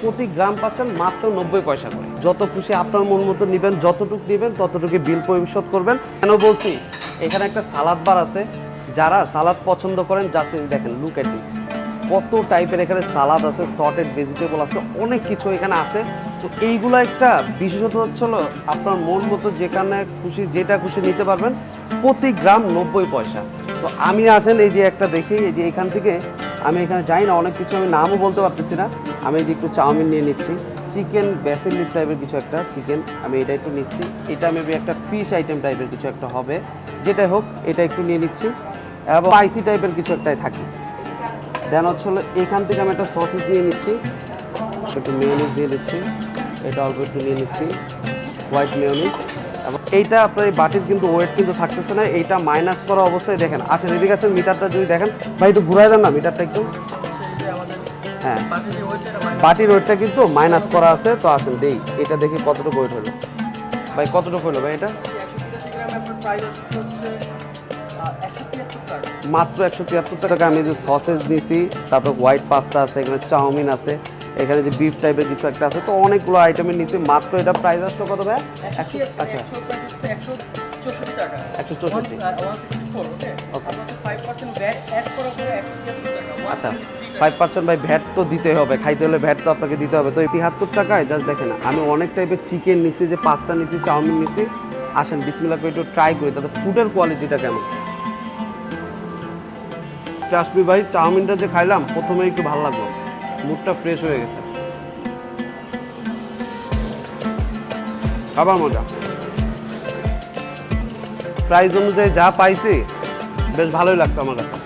প্রতি গ্রাম পাচ্ছেন মাত্র নব্বই পয়সা করে। যত খুশি আপনার মন মতো নেবেন, যতটুকু নেবেন, ততটুকু বিল পরিশোধ করবেন। কেন বলছি? এখানে একটা সালাদ বার আছে। যারা সালাদ পছন্দ করেন জাস্ট দেখেন লুক এট দিস কত টাইপের এখানে সালাদ আছে সর্টেড ভেজিটেবল আছে, অনেক কিছু এখানে আছে। তো এইগুলো একটা বিশেষত হচ্ছে আপনার মন মতো যেখানে খুশি, যেটা খুশি নিতে পারবেন, প্রতি গ্রাম নব্বই পয়সা। তো আমি আসেন এই যে একটা দেখি এই যে এখান থেকে, আমি এখানে যাই না, অনেক কিছু আমি নামও বলতে পারতেছি না। আমি যে একটু চাউমিন নিয়ে নিচ্ছি। চিকেন বেসিল টাইপের কিছু একটা, চিকেন। আমি এটা একটু নিচ্ছি। এটা মেবি একটা ফিশ আইটেম টাইপের কিছু একটা হবে। যেটাই হোক, এটা একটু নিয়ে নিচ্ছি। এবং স্পাইসি টাইপের কিছু একটাই থাকে। দেন হচ্ছে হলো এখান থেকে আমি একটা সসেস নিয়ে নিচ্ছি। একটু মেয়নিজ দিয়ে নিচ্ছি এটা অল্প একটু নিয়ে নিচ্ছি। হোয়াইট মেয়নিজ এবং এইটা আপনার এই বাটির কিন্তু ওয়েট কিন্তু থাকতেছে না। এইটা মাইনাস করা অবস্থায় দেখেন। আচ্ছা এদিকে আসেন মিটারটা যদি দেখেন। ভাই, একটু ঘুরাই দেন না মিটারটা একটু। হ্যাঁ। বাটির ওয়েটটা কিন্তু মাইনাস করা আছে তো আসেন দেই এটা দেখি কতটুকু ওয়েট হলো। ভাই কতটুকু হলো ভাই এটা? মাত্র একশো তিয়াত্তর টাকা। আমি যে সসেজ নিছি তারপর হোয়াইট পাস্তা আছে এখানে চাউমিন আছে এখানে যে বিফ টাইপের কিছু একটা আছে তো অনেকগুলো আইটেমের নিছি। মাত্র এটা প্রাইস আসলো কত ভাই? একশো আচ্ছা। একশো চৌষট্টি আচ্ছা ফাইভ পার্সেন্ট ভাই ভ্যাট তো দিতে হবে, খাইতে হলে ভ্যাট তো আপনাকে দিতে হবে। তো তিয়াত্তর টাকায় জাস্ট দেখেন, আমি অনেক টাইপের চিকেন নিছি, যে পাস্তা নিছি, চাউমিন নিছি। আসেন বিসমিল্লা করে একটু ট্রাই করি, তাতে ফুডের কোয়ালিটিটা কেমন? ট্রাস্টমি ভাই, চাউমিনটা যে খাইলাম প্রথমে একটু ভালো লাগল। মুডটা ফ্রেশ হয়ে গেছে। খাবার মজা। প্রাইস অনুযায়ী যা পাইছি, বেশ ভালোই লাগছে আমার কাছে।